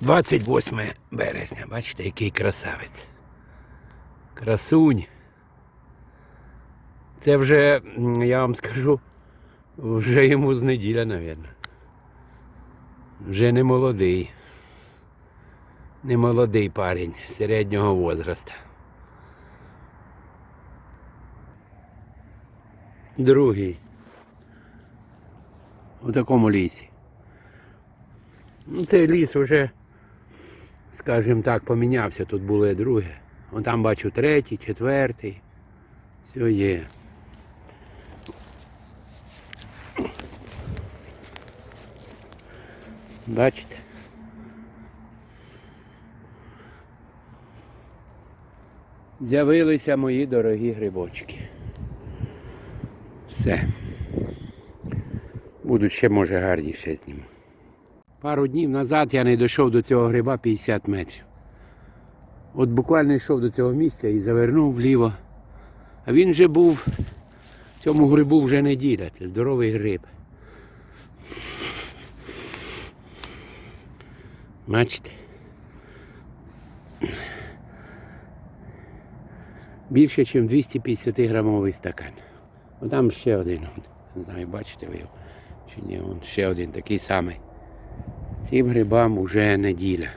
28 березня, бачите, який красавець. Красунь. Це вже, я вам скажу, вже йому з неділя, мабуть. Вже не молодий. Не молодий парень середнього возраста. Другий. У такому лісі. Ну, цей ліс вже, скажімо так, помінявся. Тут було друге. Вон там бачу третій, четвертий. Все є. Бачите? З'явилися мої дорогі грибочки. Все. Будуть ще, може, гарніше зніму. Пару днів назад я не дійшов до цього гриба 50 метрів. От буквально йшов до цього місця і завернув вліво. А він вже був, цьому грибу вже неділя, це здоровий гриб. Бачите? Більше, ніж 250 грамовий стакан. Отам ще один. Не знаю, бачите ви його чи ні, Вон ще один такий самий. Цим грибам уже неділя.